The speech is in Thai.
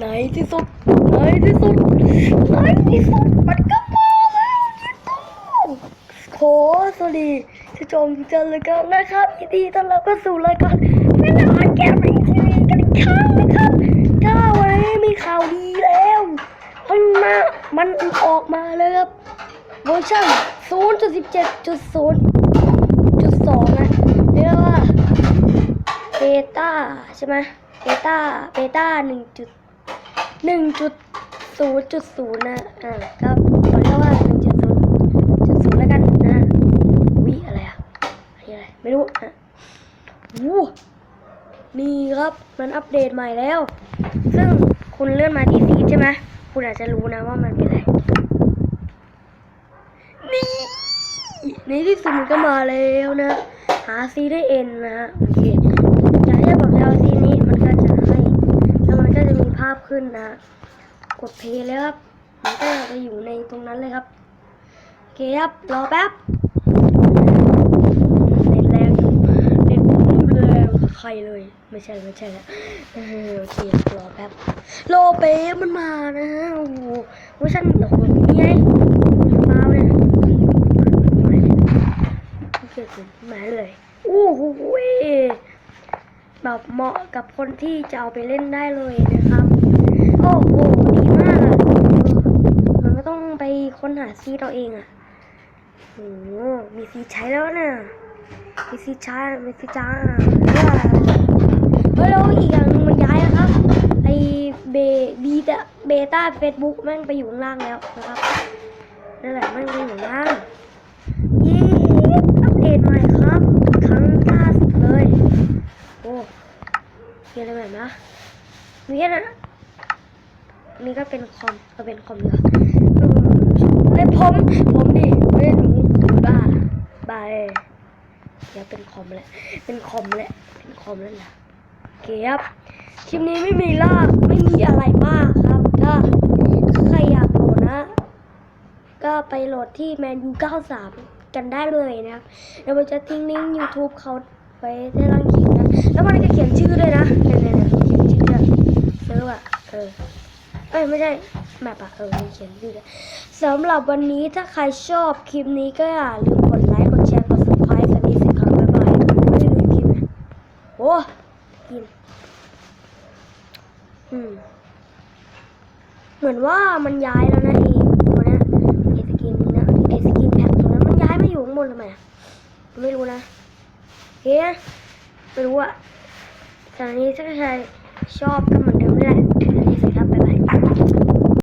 ในที่สุดในที่สุดในที่สุดมันก็มาแล้วที่สุดขอสวัสดีท่านผู้ชมทุกท่านเลยกันนะครับยินดีต้อนรับเข้าสู่รายการแม่นานแกมมิ่งทีวีกันอีกครั้งนะครับถ้าวันนี้มีข่าวดีแล้วมันมามันออกมาเลยครับเวอร์ชัน0.17.0.2 นะเรียกว่าเบต้าใช่ไหมเบต้าเบต้าหนึ่งจุด หนึ่งจุดศูนย์จุดศูนย์นะอ่าก็ขอเรียกว่าหนึ่งจุดศูนย์จุดศูนย์แล้วกันนะวิอะไรอะอันนี้อะไรไม่รู้นะวู้นี่ครับมันอัปเดตใหม่แล้ว ซึ่งคุณเลื่อนมาที่ฟีดใช่ไหมคุณอาจจะรู้นะว่ามันเป็นอะไรนี่ในที่สุดมันก็มาแล้วนะ หาซีได้เอ็นนะฮะโอเคอยากให้ผมจะเอาซีนี้มันก็จะให้แล้วมันก็จะมีภาพขึ้นนะฮะ กดเพลย์แล้วครับมันก็จะอยู่ในตรงนั้นเลยครับโอเคครับรอแป๊บเน็ตแรงอยู่เน็ตผมนี่แรงใครเลยไม่ใช่ไม่ใช่แล้วเออโอเครอแป๊บรอเป๊ะมันมานะฮะโอ้โหเวอร์ชันโอ้โหนี่ไงมาเนี่ยโอเคคุณมาเลยโอู้หูยแบบเหมาะกับคนที่จะเอาไปเล่นได้เลยนะครับ โอ้โห ดีมากอะเออมันไม่ต้องไป ค้นหาซีเราเองอะโอ้มีซีใช้แล้วนะมีซีใช้มีซีจ้าเฮ้ยแล้วอีกอย่างนึงมันย้ายนะครับ ไอเบบีตะเบต้าเฟซบุ๊กแม่งไปอยู่ข้างล่างแล้วนะครับนั่นแหละแม่งไปอยู่ข้างล่างเย้อัปเดตใหม่ครับ ครั้งล่าสุดเลย โอ้มีอะไรใหม่นะมีแค่นั้นนี่ก็เป็นคอมก็เป็นคอมเหรอเออ ไอยผม ผมดิไม่ได้หนูหนูบ้าบ้าเอยเดี๋ยวเป็นคอมแหละ เป็นคอมแหละ เป็นคอมแล้วนะเคครับคลิปนี้ไม่มีลากไม่มีอะไรมากครับ ถ้าใครอยากโหลดนะ ก็ไปโหลดที่ manu 93 กันได้เลยนะครับเดี๋ยวมันจะทิ้งลิงก์ YouTube เขาไว้ในล่างคลิปนะ แล้วมันจะเขียนชื่อด้วยนะเนี่ยเนี่ยเขียนชื่อด้วยเซิร์อะเออเอ้ยไม่ใช่ ปอะเออเขียนชื่อด้วยสำหรับวันนี้ถ้าใครชอบคลิปนี้ก็อย่าลืมกดไลค์กดแชร์กด subscribe สักนิดสิครับบ๊ายบายไม่ลืมกินนะโอ้กินอืมเหมือนว่ามันย้ายแล้วนะไอ้ตัวเนี้ยไอ้สกินนะไอ้สกินแพ็คตัวนั้นมันย้ายมาอยู่ข้างบนทำไมอะไม่รู้นะเฮ้ยไม่รู้อะแต่นี้ถ้าใครชอบก็เหมือนเดิมแหละ